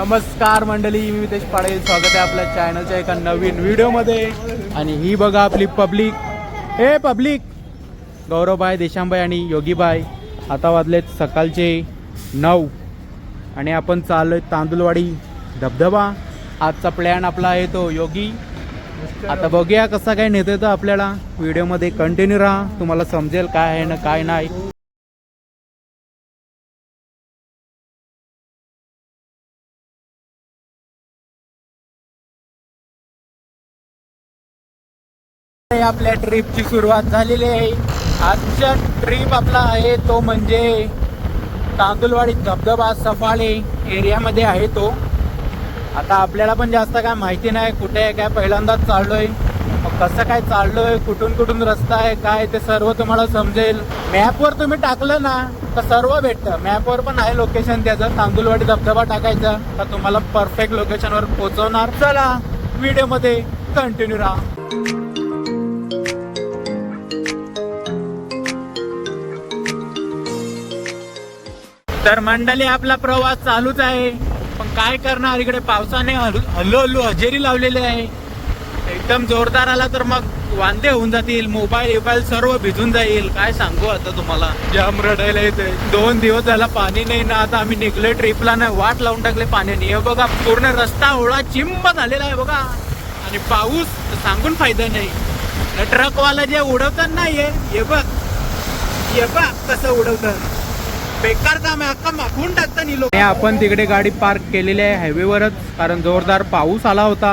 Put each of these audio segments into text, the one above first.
नमस्कार मंडळी मी मितेश पाडेल स्वागत आहे आपल्या चॅनलच्या एका नवीन व्हिडिओमध्ये. आणि ही बघा आपली पब्लिक हे पब्लिक गौरवभाई देशांबाई आणि योगीबाई. आता वाजलेत सकाळचे नऊ. आणि आपण चाललोय तांदूळवाडी धबधबा. आजचा प्लॅन आपला आहे तो योगी. आता बघूया कसा काय नेतो तो आपल्याला. व्हिडिओमध्ये कंटिन्यू राहा. तुम्हाला समजेल काय आहे ना काय नाही. हे आपल्या ट्रिपची सुरुवात झालेली आहे. आजच्या ट्रिप आपला आहे तो म्हणजे तांदुलवाडी धबधबा सफाळे एरियामध्ये आहे तो. आता आपल्याला पण जास्त काय माहिती नाही कुठे आहे काय पहिल्यांदाच चाललोय. मग कसं काय चाललोय कुठून कुठून रस्ता आहे काय ते सर्व तुम्हाला समजेल. मॅपवर तुम्ही टाकलं ना तर सर्व भेटतं. मॅपवर पण आहे लोकेशन त्याचं. तांदुलवाडी धबधबा टाकायचा तर तुम्हाला परफेक्ट लोकेशनवर पोहोचवणार चला व्हिडिओमध्ये कंटिन्यू राहा. तर मंडळी आपला प्रवास चालूच आहे. पण काय करणार? इकडे पावसाने हल्लू हल्लू हल्लू हजेरी लावलेली आहे. एकदम जोरदार आला तर मग वांदे होऊन जातील. मोबाईल मोबाईल सर्व भिजून जाईल. काय सांगू आता तुम्हाला? जाम रडायला येते दोन दिवस झाला पाणी नाही ना. आता आम्ही निघलोय ट्रिपला नाही वाट लावून टाकले पाण्याने. हे बघा पूर्ण रस्ता ओळा चिंब झालेला आहे बघा. आणि पाऊस सांगून फायदा नाही. ट्रकवाला जे उडवतात ना हे बघ. हे बघ कसं उडवतात. बेकार काम आहे अख्खा मागून टाकता नी आपण तिकडे गाडी पार्क केलेली आहे हायवेवरच कारण जोरदार पाऊस आला होता.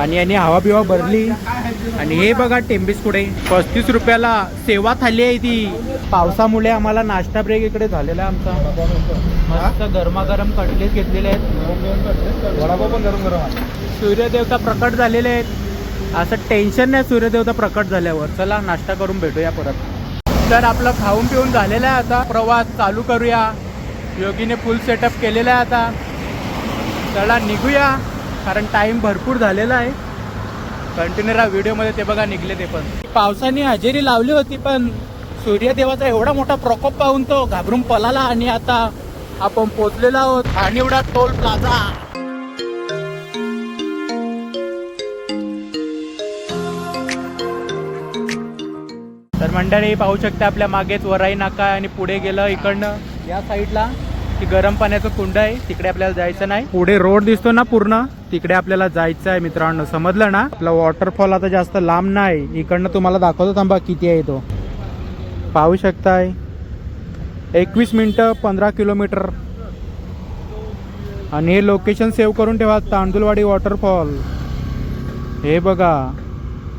आणि यांनी हवा बिवा भरली. आणि हे बघा टेम्बिस पुढे पस्तीस रुपयाला सेवा थाली आहे ती. पावसामुळे आम्हाला नाश्ता ब्रेक इकडे झालेला आहे आमचा. मस्त गरमागरम कटलेट घेतलेले आहेत. वडापाव पण गरम गरम सूर्यदेवता प्रकट झालेले आहेत. असं टेन्शन नाही सूर्यदेवता प्रकट झाल्यावर. चला नाश्ता करून भेटूया परत. तर आपलं खाऊन पिऊन झालेलं आहे आता प्रवास चालू करूया. योगीने फुल सेटअप केलेला आहे आता. चला निघूया कारण टाईम भरपूर झालेला आहे. कंटिन्यू राहा व्हिडिओमध्ये ते बघा निघले ते पण. पावसाने हजेरी लावली होती पण सूर्यदेवाचा एवढा मोठा प्रकोप पाहून तो घाबरून पळाला आणि आता आपण पोचलेलो आहोत. आणि एवढा टोल प्लाझा. मंडळी पाहू शकता आपल्या मागेच वराई नाका आणि पुढे गेलं इकडनं. या साईडला की गरम पाण्याचं कुंड आहे तिकडे आपल्याला जायचं नाही. पुढे रोड दिसतो ना पूर्ण तिकडे आपल्याला जायचं आहे मित्रांनो. समजलं ना? आपला वॉटरफॉल आता जास्त लांब नाही. इकडनं तुम्हाला दाखवतो थांबा किती आहे तो. पाहू शकताय? एकवीस मिनटं पंधरा किलोमीटर. आणि हे लोकेशन सेव्ह करून ठेवा तांदुलवाडी वॉटरफॉल हे बघा.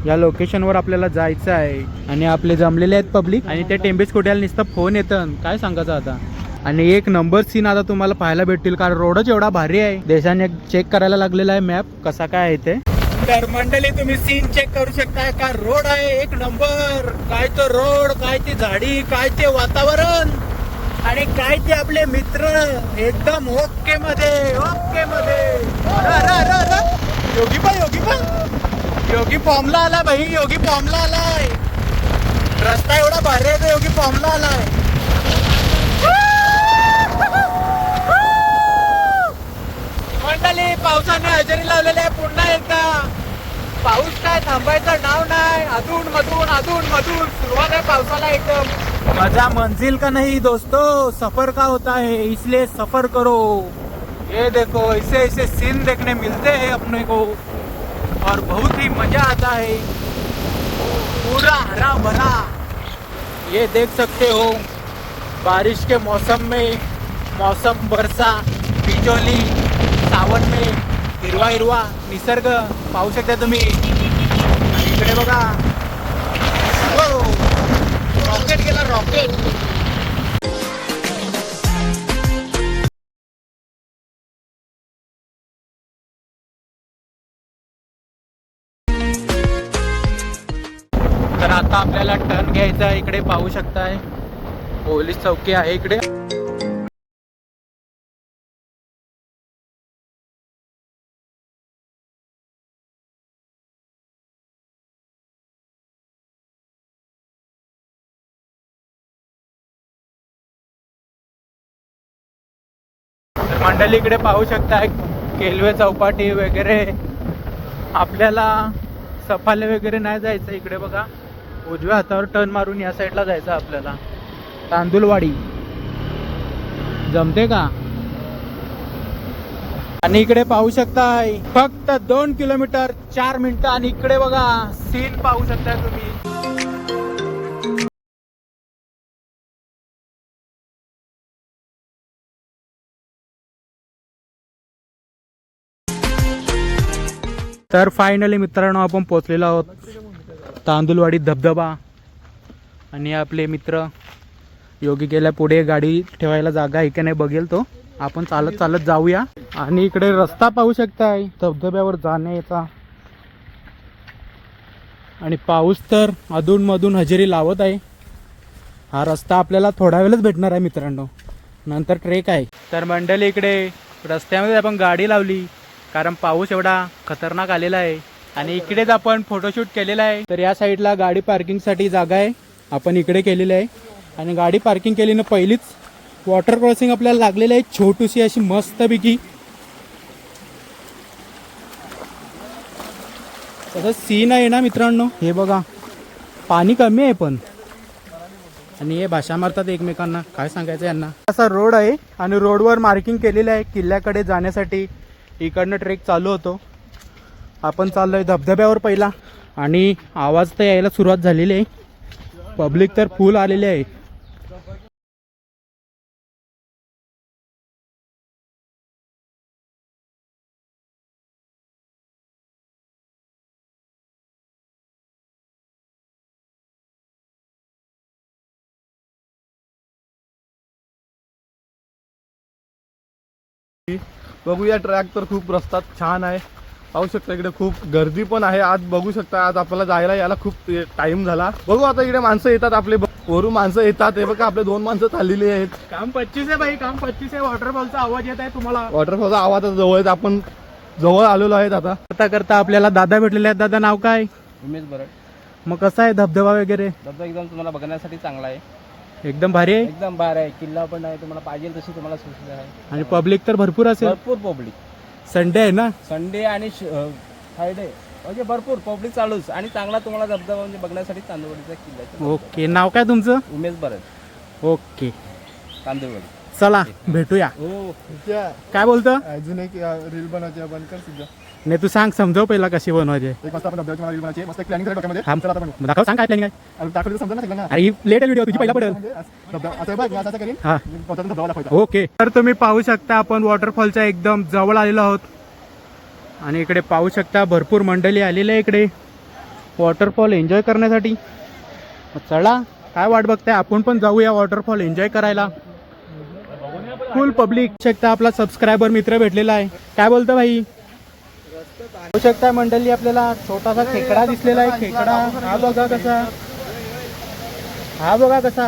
या लोकेशनवर आपल्याला जायचं आहे. आणि आपले जमलेले आहेत पब्लिक आणि त्या टेंबेस कोट्याला नुसतं फोन येतं. काय सांगायचं आता? आणि एक नंबर सीन आता तुम्हाला पाहायला भेटतील कारण रोडच एवढा भारी आहे. देशाने चेक करायला लागलेला आहे मॅप कसा काय आहे ते? तर मंडळी तुम्ही सीन चेक करू शकता का रोड आहे? एक नंबर काय तो रोड काय ती झाडी काय ते वातावरण? आणि काय ते आपले मित्र? एकदम ओके मध्ये ओके मध्ये. योगी पण योगी योगी फॉर्मला आला भाई योगी फॉर्मला आलाय. रस्ता एवढा भारी आहे योगी फॉर्मला आलाय. मंडळी पावसाने हजेरी लावलेली आहे पुन्हा एकदा. पाऊस काय थांबायचं नाव नाही. अधून मधून अधून मधून सुरुवात आहे पावसाला एकदम. मजा मंजिल का नाही दोस्तों? सफर का होता है? इसलिए सफर करो. ये देखो ऐसे ऐसे सीन देखने मिलते हैं अपने को. और बहुत ही मजा आता है। पूरा हरा भरा। ये देख सकते हो बारिश के मौसम में मौसम बरसा बिजोली सावन में हिरवा हिरवा निसर्ग पाहू शकता तुम्ही। इकडे बघा। हो, रॉकेट गेला रॉकेट आता आपल्याला टर्न घ्यायचा इकडे पाहू शकताय. पोलीस चौकी आहे इकडे. तर मंडळी इकडे पाहू शकता केलवे चौपाटी वगैरे. आपल्याला सफाले वगैरे नाही जायचं इकडे बघा. उजव्या हातावर टर्न मारून या साईडला जायचं आपल्याला. तांदुलवाडी. जमते का? आणि इकडे पाहू शकताय फक्त दोन किलोमीटर चार मिनिटं आणि इकडे बघा सीन पाहू शकताय तुम्ही. तर फायनली मित्रांनो आपण पोहोचलेलो आहोत. तांदूळवाडी धबधबा आणि आपले मित्र योगी गेल्या पुढे गाडी ठेवायला जागा आहे की नाही बघेल तो. आपण चालत चालत जाऊया. आणि इकडे रस्ता पाहू शकताय धबधब्यावर जाण्याचा आणि पाऊस तर अधूनमधून हजेरी लावत आहे. हा रस्ता आपल्याला थोडा वेळच भेटणार आहे मित्रांनो. नंतर ट्रेक आहे. तर मंडळी इकडे रस्त्यामध्ये आपण गाडी लावली कारण पाऊस एवढा खतरनाक आलेला आहे. आणि इकडेच आपण फोटोशूट केलेला आहे. तर या साईडला गाडी पार्किंगसाठी जागा आहे. आपण इकडे केलेली आहे. आणि गाडी पार्किंग केली ना पहिलीच वॉटर क्रॉसिंग आपल्याला लागलेली आहे. छोटीशी अशी मस्तपैकी. तसं सीन आहे ना मित्रांनो? हे बघा. पाणी कमी आहे पण. आणि हे भाषा मारतात एकमेकांना. काय सांगायचं यांना? असा रोड आहे आणि रोडवर मार्किंग केलेलं आहे किल्ल्याकडे जाण्यासाठी. इकडनं ट्रेक चालू होतो. आपण चाललोय धबधब्यावर पहिला. आणि आवाज तर यायला सुरुवात झालेली आहे. पब्लिक तर फुल आलेली आहे. बघूया ट्रॅक तर खूप रस्ता छान आहे. पाहू शकता इकडे खूप गर्दी पण आहे. आज बघू शकता आज आपल्याला जायला यायला खूप टाइम झाला. बघू आता इकडे माणसं येतात आपले. वरून माणसं येतात. हे बघा आपले दोन माणसं चाललेली आहेत. काम पच्चीस आहे भाई काम पच्चीस आहे. वॉटरफॉलचा आवाज येत आहे तुम्हाला. वॉटरफॉलचा आवाज आता जवळ आहेत. आपण जवळ आलेलो आहेत आता. करता करता आपल्याला दादा भेटलेले आहेत. दादा नाव काय? उमेश बरड मग कसा आहे? धबधबा वगैरे? धबधबा एकदम तुम्हाला बघण्यासाठी चांगला आहे. एकदम भारी आहे? एकदम बार आहे. किल्ला पण आहे. तुम्हाला पाहिजे तशी तुम्हाला सुविधा आहे. आणि पब्लिक तर भरपूर असेल. भरपूर पब्लिक संडे आहे ना? संडे आणि फ्रायडे म्हणजे भरपूर पब्लिक चालूच. आणि चांगला तुम्हाला धबधबा म्हणजे बघण्यासाठी तांदूळवाडीचा किल्ला ओके नाव काय तुमचं? उमेश बरड ओके. तांदूळवाडी. चला भेटूया. हो. काय बोलतो? अजून एक रील बनवायची आपण कर सुद्धा नाही तू सांग समजव पहिला कशी बनवायची एक वाजता आपण धबधब्याची रील बनवायची मस्त प्लॅनिंग डोक्यामध्ये थांब. चला आता बनवू. दाखव सांग काय प्लॅनिंग आहे. आणि दाखवलं तर समजा ना सगळ्यांना? अरे लेट व्हिडिओ तुझी पहिला पडेल. म्हणजे असं धबधबा- असं बघ असं असं करीन. हा. पोहोचताना धबधबा दाखवायचा ओके. तर तुम्ही पाहू शकता आपण वॉटरफॉलच्या एकदम जवळ आलेलो आहोत. आणि इकडे पाहू शकता भरपूर मंडळी आलेली आहे इकडे. वॉटरफॉल एन्जॉय करण्यासाठी. मग चला काय वाट बघताय? आपण पण जाऊया वॉटरफॉल एन्जॉय करायला. फुल पब्लिक शकता आपला सबस्क्रायबर मित्र भेटलेला आहे. काय बोलतो भाई? पाहू शकता मंडळी आपल्याला छोटासा खेकडा दिसलेला आहे. खेकडा हा बघा कसा. हा बघा कसा.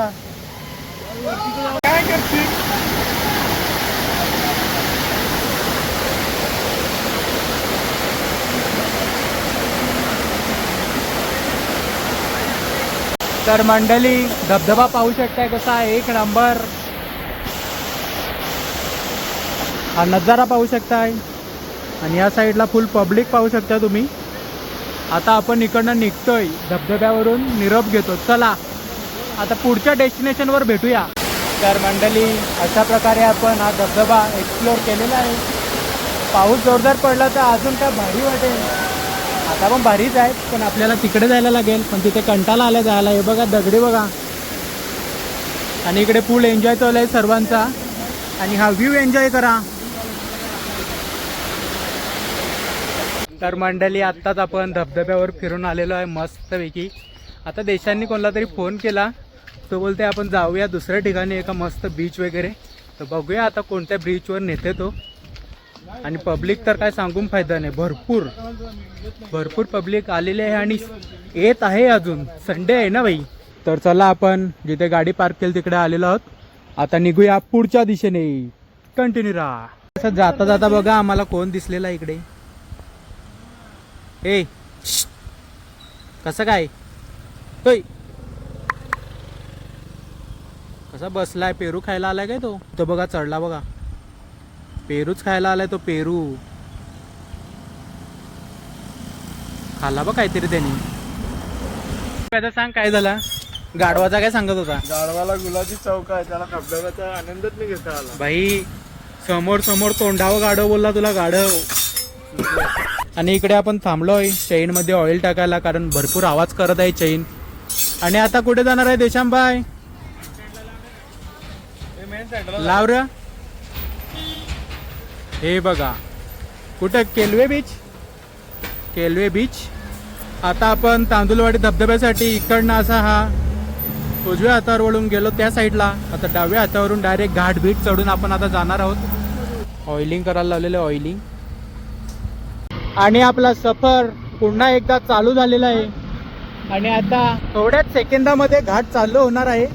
तर मंडळी धबधबा पाहू शकताय कसा आहे. एक नंबर. हा नजारा पाहू शकताय. आणि या साईडला फुल पब्लिक पाहू शकता तुम्ही. आता आपण इकडनं निघतोय. धबधब्यावरून निरोप घेतो. चला आता पुढच्या डेस्टिनेशनवर भेटूया. तर मंडळी अशा प्रकारे आपण हा धबधबा एक्सप्लोअर केलेला आहे. पाऊस जोरदार पडला तर अजून काय भारी वाटेल. आता पण भारीच आहे पण आपल्याला तिकडे जायला लागेल. पण तिथे कंटाळा आल्या जायला. हे बघा दगडी बघा. आणि इकडे फुल एन्जॉय चालू आहे सर्वांचा. आणि हा व्ह्यू एन्जॉय करा. तर मंडळी आत्ताच आपण धबधब्यावर फिरून आलेलो आहे मस्तपैकी. आता देशांनी कोणाला तरी फोन केला. तो बोलते आपण जाऊया दुसऱ्या ठिकाणी एका मस्त बीच वगैरे. तर बघूया आता कोणत्या बीचवर नेते तो. आणि पब्लिक तर काय सांगून फायदा नाही. भरपूर. भरपूर पब्लिक आलेले आहे आणि येत आहे अजून. संडे आहे ना भाई तर चला आपण जिथे गाडी पार्क केली तिकडे आलेलो आहोत. आता निघूया पुढच्या दिशेने. कंटिन्यू राहा. असं जाता जाता बघा आम्हाला कोण दिसलेला इकडे. ए. कसं काय? होय. कसा बसलाय? पेरू खायला आलाय काय तो? तो बघा चढला बघा. पेरूच खायला आलाय तो पेरू. खाल्ला बघ काहीतरी त्यांनी. आता सांग काय झाला? गाढवाचा काय सांगत होता? गाढवाला गुलाबी चौक आहे त्याला धबधब्याचा आनंदच नाही घेता आला. भाई समोर समोर तोंडावं गाढव बोलला तुला गाढव. आणि इकडे आपण थांबलोय. चैनमध्ये ऑइल टाकायला कारण भरपूर आवाज करत आहे चैन आणि आता कुठे जाणार आहे देशांबाय लाव र हे बघा. कुठं? केलवे बीच केलवे बीच आता आपण तांदुलवाडी धबधब्यासाठी इकडनं असा हा उजव्या हातावर वळून गेलो त्या साईडला आता डाव्या हातावरून डायरेक्ट घाट बीट चढून आपण आता जाणार आहोत. ऑइलिंग करायला लावलेलं ऑइलिंग आणि आपला सफर पुन्हा एकदा चालू झालेला आहे. आणि आता थोड्याच सेकंदामध्ये घाट चालू होणार आहे.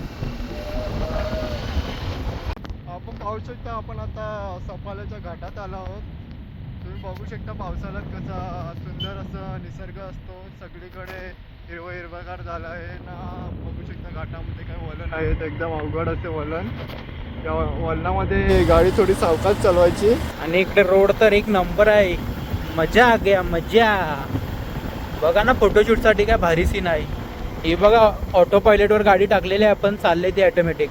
आपण पाहू शकता आपण आता सफाल्याच्या घाटात आलो आहोत. तुम्ही बघू शकता पावसाळ्यात कसा सुंदर असं निसर्ग असतो. सगळीकडे हिरवं हिरवगार झालं आहे. ना बघू शकता घाटामध्ये काय वलन आहेत एकदम अवघड असे वलन. त्या वलनामध्ये गाडी थोडी सावकाश चालवायची. आणि इकडे रोड तर एक नंबर आहे. मजा आ गया मजा. बघा ना फोटोशूटसाठी काय भारी सीन आहे. हे बघा ऑटो पायलटवर गाडी टाकलेली आहे आपण चालले ती ऑटोमॅटिक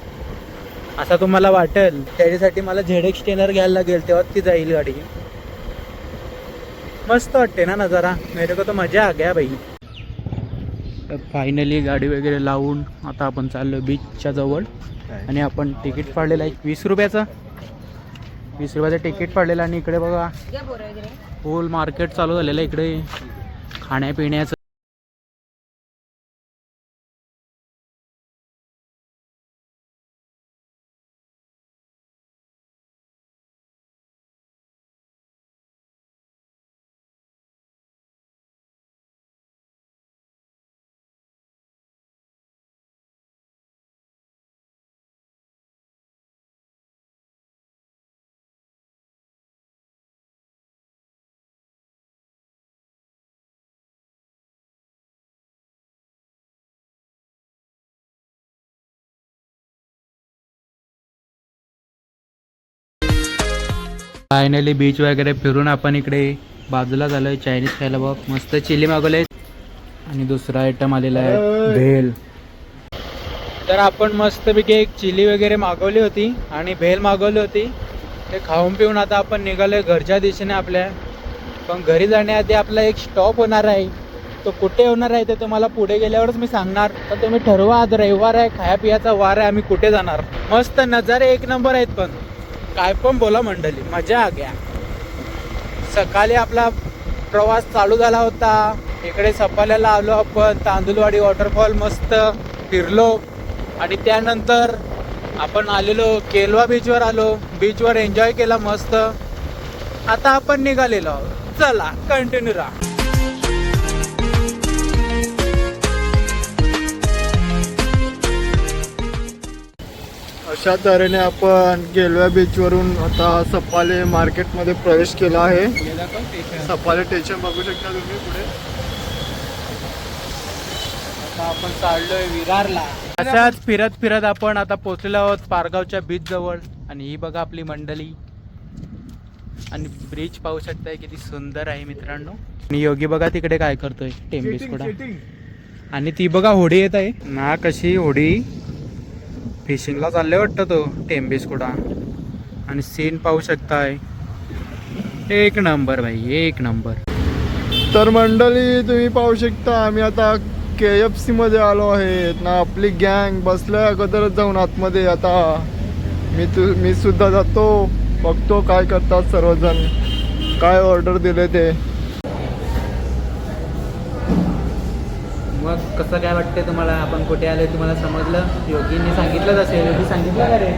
असं तुम्हाला वाटेल. त्याच्यासाठी मला झेड एक्स टेनर घ्यायला लागेल तेव्हा ती जाईल गाडी. मस्त वाटते ना नजारा. मेरे को तो मजा आ गया भाई. तर फायनली गाडी वगैरे लावून आता आपण चाललो बीचच्या जवळ. आणि आपण तिकीट फाडलेलं आहे वीस रुपयाचं. वीस रुपयाचं तिकीट फाडलेलं आणि इकडे बघा. फुल मार्केट चालू झालेलं आहे इकडे. खाण्यापिण्याचं. फायनली बीच वगैरे फिरून आपण इकडे बाजूला झालोय चायनीज खायला बघ मस्त चिली मागवले. आणि दुसरा आयटम आलेला आहे भेल. तर आपण मस्तपैकी एक चिली वगैरे मागवली होती आणि भेल मागवली होती. ते खाऊन पिऊन आता आपण निघालोय घरच्या दिशेने आपल्या. पण घरी जाण्याआधी आपला एक स्टॉप होणार आहे. तो कुठे होणार आहे ते तुम्हाला पुढे गेल्यावरच मी सांगणार. तर तुम्ही ठरवा आज रविवार आहे खाया पियाचा वार आहे आम्ही कुठे जाणार? मस्त नजारे एक नंबर आहेत पण. काय पण बोला मंडळी मजा आ गया सकाळी आपला प्रवास चालू झाला होता. इकडे सपाल्याला आलो आपण तांदुलवाडी वॉटरफॉल मस्त फिरलो. आणि त्यानंतर आपण आलेलो केलवा बीचवर आलो. बीचवर एन्जॉय केला मस्त. आता आपण निघालेलो आहोत. चला कंटिन्यू राहा. अशा तऱ्हेने आपण गेलव्या बीचवरून आता सपाले मार्केटमध्ये प्रवेश केला आहे. सपाले स्टेशन बघू शकता तुम्ही पुढे. आता आपण चाललोय विरारला. अशाच फिरत फिरत आपण आता पोहोचलो आहोत पारगावच्या बीच जवळ. आणि ही बघा आपली मंडळी. आणि ब्रिज पाहू शकताय किती सुंदर आहे मित्रांनो. आणि योगी बघा तिकडे काय करतोय. टेम्बिस कुडा आणि ती बघा होडी येत आहे. ना कशी होडी? फिशिंगला चालले वाटतं तो टेम्बेस कुडा आणि सीन पाहू शकताय. एक नंबर भाई एक नंबर तर मंडळी तुम्ही पाहू शकता आम्ही आता के एफ सी मध्ये आलो आहे ना आपली गँग बसल्या अगोदरच जाऊन आतमध्ये. आता मी तू मी सुद्धा जातो. बघतो काय करतात सर्वजण. काय ऑर्डर दिले ते. मग कसं काय वाटतंय तुम्हाला? आपण कुठे आलोय तुम्हाला समजलं? योगीने सांगितलंच असेल. योगी सांगितलं का रे?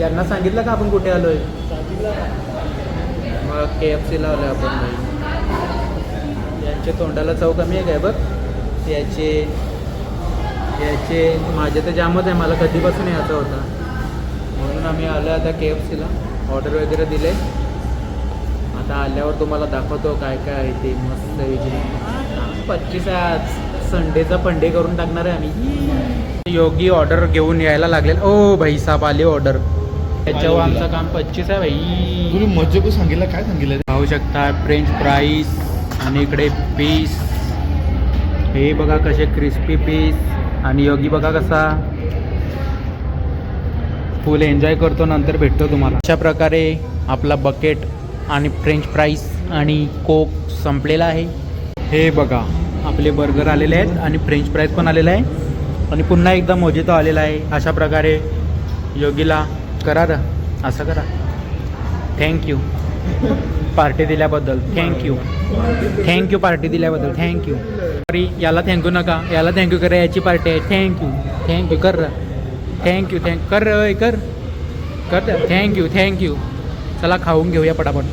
यांना सांगितलं का आपण कुठे आलोय? मग के एफ सीला लावलं आपण यांच्या तोंडाला चव कमी आहे काय बघ? याचे याचे माझे तर जामच आहे. मला कधीपासून याचा होता. म्हणून आम्ही आलो आता के एफ सीला ऑर्डर वगैरे दिले. आता आल्यावर तुम्हाला दाखवतो काय काय आहे ते. मस्त पच्चीस आहे आज. संडेचा फंडे करून टाकणार आहे आम्ही. योगी ऑर्डर घेऊन यायला लागले ओ भाई साहेब आली ऑर्डर त्याच्यावर आमचं काम पच्चीस आहे भाई. तुम्ही मज्जा सांगितलं काय सांगितलं? पाहू शकता फ्रेंच फ्राईस आणि इकडे पीस हे बघा कसे क्रिस्पी पीस आणि योगी बघा कसा फुल एन्जॉय करतो नंतर भेटतो तुम्हाला. अशा प्रकारे आपला बकेट आणि फ्रेंच फ्राईस आणि कोक संपलेला आहे. हे बघा. आपले बर्गर आलेले आहेत आणि फ्रेंच फ्राईज पण आलेला आहे. आणि पुन्हा एकदा मोजितो आलेला आहे. अशा प्रकारे योगीला करा र असं करा. थँक्यू पार्टी दिल्याबद्दल. Thank you thank you party दिल्याबद्दल. थँक्यू अरे याला थँक्यू नका. याला थँक्यू करा. याची पार्टी आहे. थँक्यू थँक्यू कर र. थँक्यू थँक कर र, कर. कर थँक्यू थँक्यू चला खाऊन घेऊया पटापट.